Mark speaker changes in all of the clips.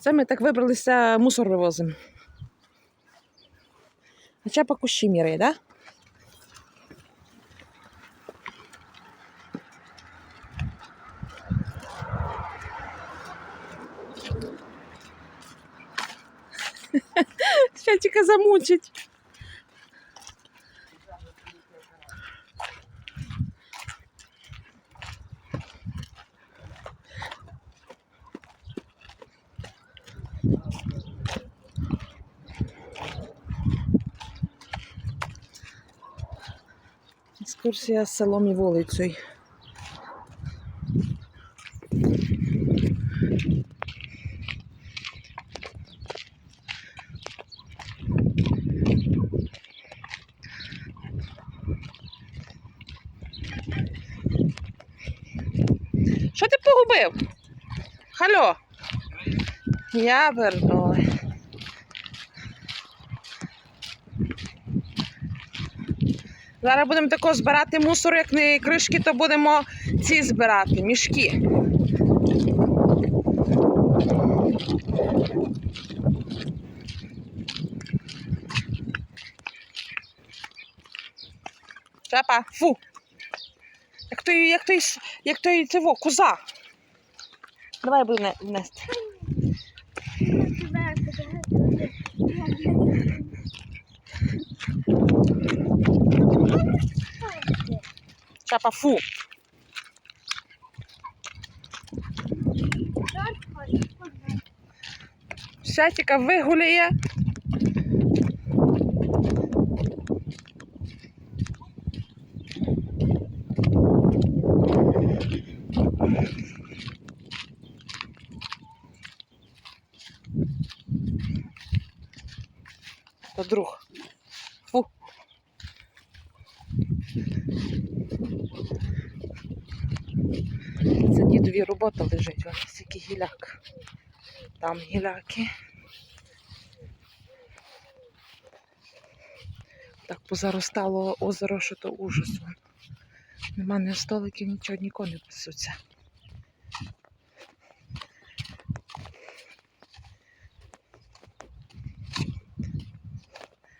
Speaker 1: Це ми так вибралися, мусор вивозимо. Хоча по кущі міряє, так? Да? Святіка замучить. Екскурсія з селом і вулицею. Що ти погубив? Хальо? Я вернула. Зараз будемо тако збирати мусор, як не кришки, то будемо ці збирати, мішки. Чапа, фу. Як той, як той, як той цього, коза. Давай не- нести. Чапа, фу. Шатіка вигуляє. Та друг. Фу. Це дідові робота лежить, ось стільки гіляк. Там гіляки. Так позаростало озеро, що то ужас. Нема ні столиків, нічого, нікого не пасуться.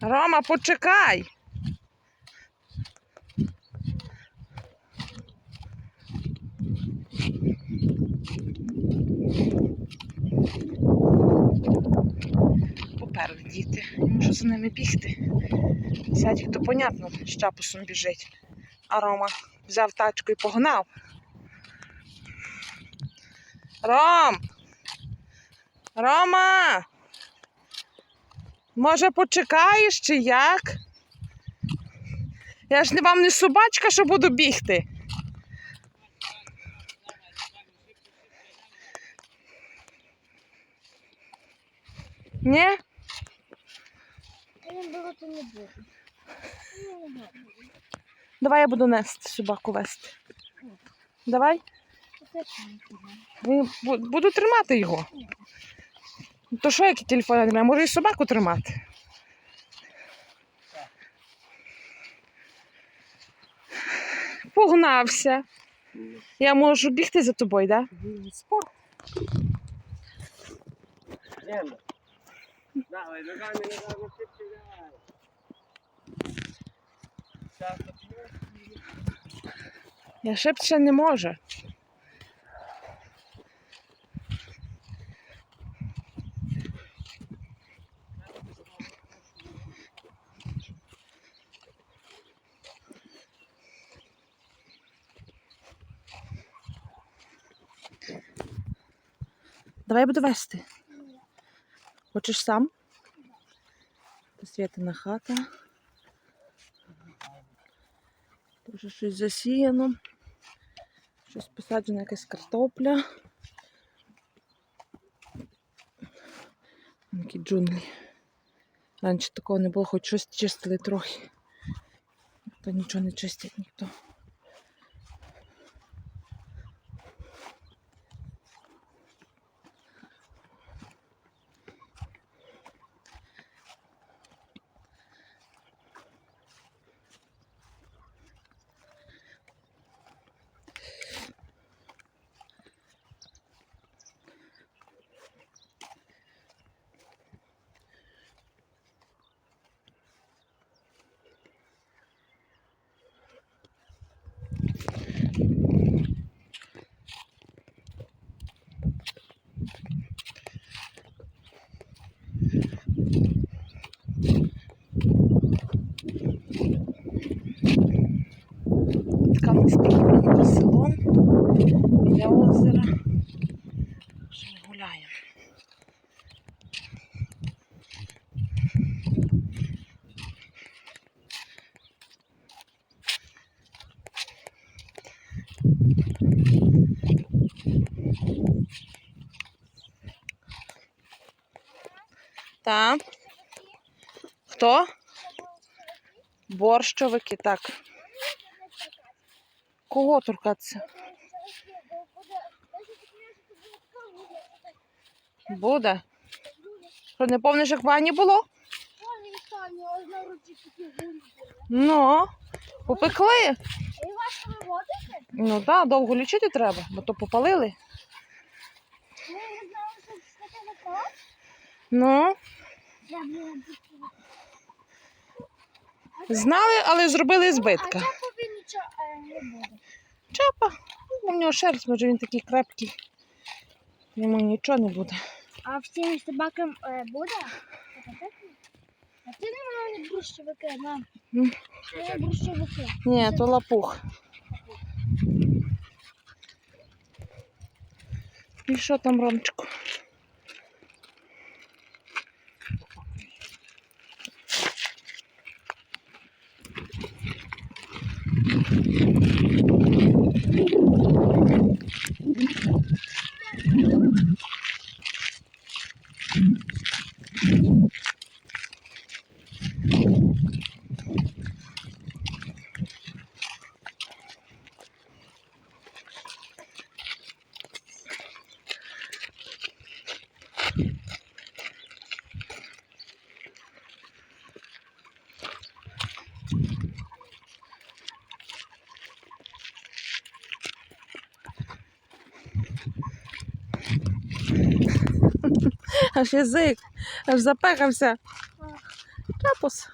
Speaker 1: Рома, почекай! Поперли діти. Я можу за ними бігти. Сядь, то понятно, з чапусом біжить. А Рома взяв тачку і погнав. Ром! Рома! Може, почекаєш чи як? Я ж не вам не собачка, що буду бігти. Ні?
Speaker 2: Я було то не буду.
Speaker 1: Давай я буду нести собаку вести. Давай. Ну, Буду тримати його. То що, який телефон я тримаю? Може і собаку тримати. Погнався. Я можу бігти за тобою, так?
Speaker 2: Спорт.
Speaker 3: Лена. Давай, ногами, ногами, шибче, давай. Сейчас,
Speaker 1: Я шибше не можу. Давай буду вести. Хочеш сам? Святина хата. Тут щось засіяно. Щось посаджена якась картопля. Такі джунглі. Раніше такого не було, хоч щось чистили трохи. Та нічого не чистять ніхто. Озера. Що гуляємо. Так. Хто? Борщовики, так. Кого торкатися? Буде. Що не помниш, як в ванні було? Ну, попекли.
Speaker 2: І вас виводите?
Speaker 1: Ну так, довго лічити треба, бо то попалили.
Speaker 2: Ми не знали, що це таке.
Speaker 1: Ну, знали, але зробили
Speaker 2: А
Speaker 1: збитка.
Speaker 2: чапові нічого е, не буде.
Speaker 1: Чапа. Ну, в нього шерсть, може він такий крепкий. Йому нічого не буде.
Speaker 2: А всім собакам е, буде? А ти не мене борщовики, на.
Speaker 1: М.
Speaker 2: Це борщовики.
Speaker 1: Ні, то лапух. І що там, Ромчику? Аж язик, аж запекався. Чапус.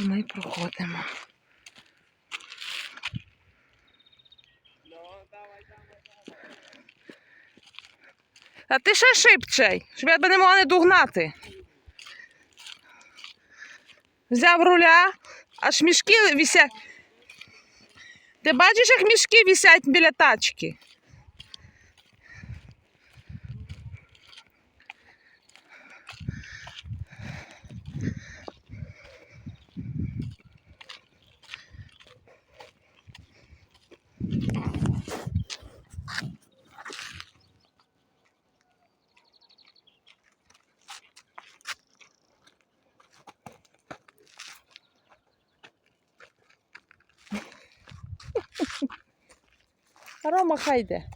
Speaker 1: Ми проходимо. А ти ще шибчай, щоб я тебе не могла не дугнати. Взяв руля, аж мішки висять. Ти бачиш, як мішки висять біля тачки? Рома хай йде.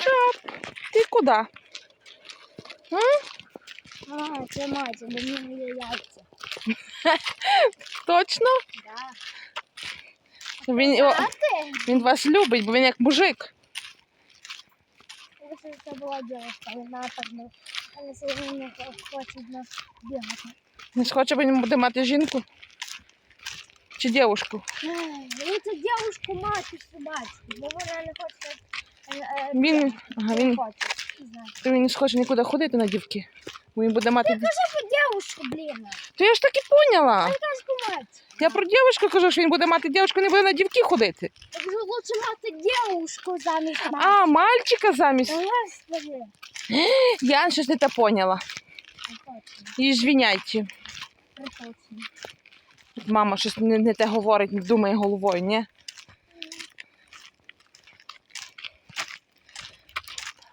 Speaker 1: Чап, ти куди? М?
Speaker 2: А, це мать, бо мені є яйця.
Speaker 1: Точно?
Speaker 2: Да.
Speaker 1: Він, о,
Speaker 2: А ти?
Speaker 1: він вас любить, бо він як мужик.
Speaker 2: Якщо це була дівчинка, вона так не... Але сьогодні не хоче нас бігати.
Speaker 1: Не схоче, він буде мати жінку. Чи дівушку.
Speaker 2: Ай, Ну, це дівчинку мати собачку, бо вона не хоче... е, е,
Speaker 1: Він, ага, він,
Speaker 2: хоче. Не знаю.
Speaker 1: то він не схоче нікуди ходити на дівки. Бо він буде мати. ді-
Speaker 2: Кажи про дівчинку, блін.
Speaker 1: То я ж так і поняла. Я про дівчинку кажу, що він буде мати дівчинку, не буде на дівки ходити.
Speaker 2: Так же лучше мати дівчинку замість мати.
Speaker 1: А, мальчика замість.
Speaker 2: Господи.
Speaker 1: Я щось не те поняла. І звіняйте. Мама щось не, не те говорить, не думає головою, ні?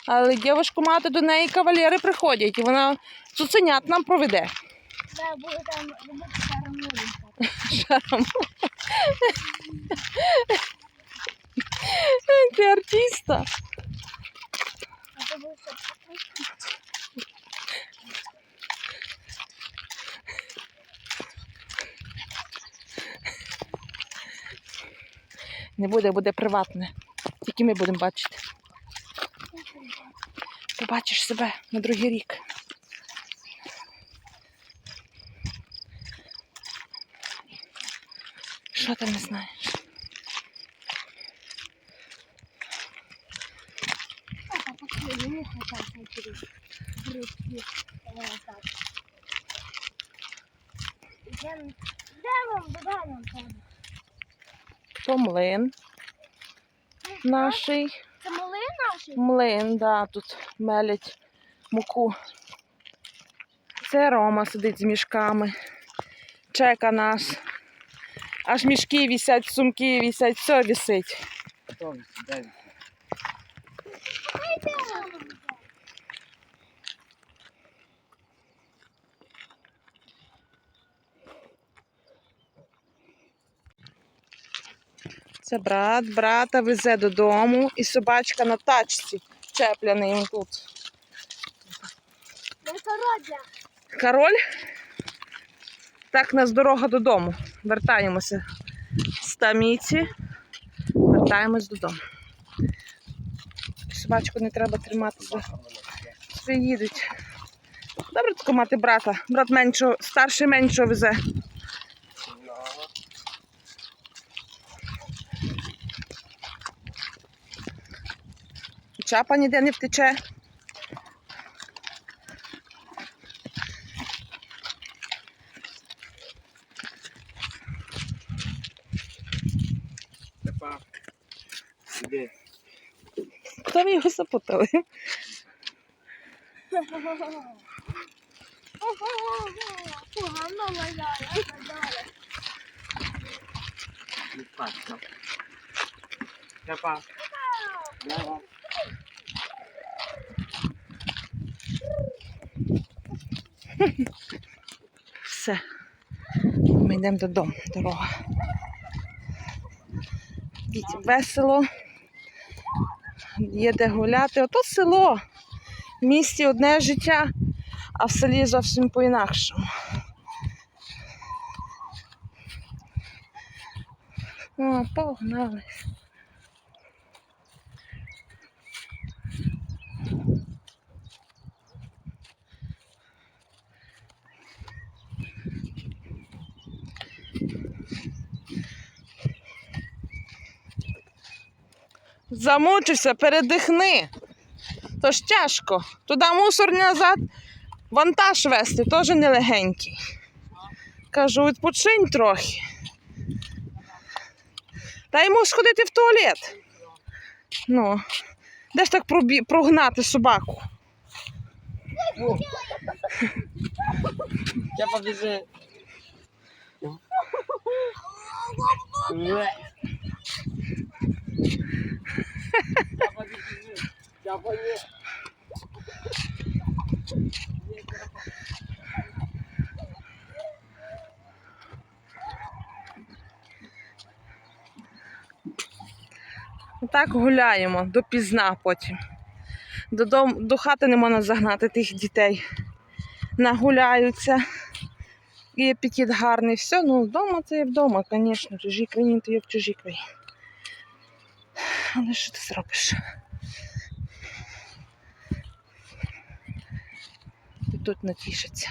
Speaker 1: Але дівчинку мати до неї кавалери приходять, і вона цуценят нам проведе.
Speaker 2: Да, буде там робити шаромуленька.
Speaker 1: Ти артиста.
Speaker 2: А то буде
Speaker 1: Не буде, буде приватне. Тільки ми будемо бачити. Побачиш себе на другий рік. Що ти не знаєш?
Speaker 2: А, поки мені хватає найбільше. Грибки. Е, так. Йдемо. Йдемо, додому нам треба.
Speaker 1: То млин наший.
Speaker 2: Це млин наший?
Speaker 1: Млин, да, тут мелять муку. Це Рома сидить з мішками. Чека нас. Аж мішки вісять, сумки вісять, все вісить.
Speaker 3: Хто
Speaker 1: Це брат, брата везе додому і собачка на тачці чепляний їм тут. Король. Так, нас дорога додому. Вертаємося з таміці. Вертаємось додому. Собачку не треба тримати собі їдуть. Добре тако мати брата. Брат меншого, старший меншого везе. Чапа ніде не втече.
Speaker 3: Степа. Іди.
Speaker 1: Його запутали?
Speaker 2: Погано валяє.
Speaker 3: Не
Speaker 1: Все. Ми йдемо додому. Дорога. Дітям весело. Є де гуляти. Ото село. В місті одне життя, а в селі зовсім по-інакшому. О, погнали. Замучився, передихни. То ж тяжко. Туди мусор назад, вантаж вести, теж нелегенький. Кажу, відпочинь трохи. Та йому сходити в туалет. Ну, де ж так пробі... прогнати собаку?
Speaker 3: Степа, біжи.
Speaker 1: Так гуляємо допізна потім. Додому, до хати не можна загнати тих дітей. Нагуляються. І апетит гарний. Все, ну вдома це є вдома, звісно. В чужій країні то є в чужій країні. Але що ти зробиш? І тут натішиться.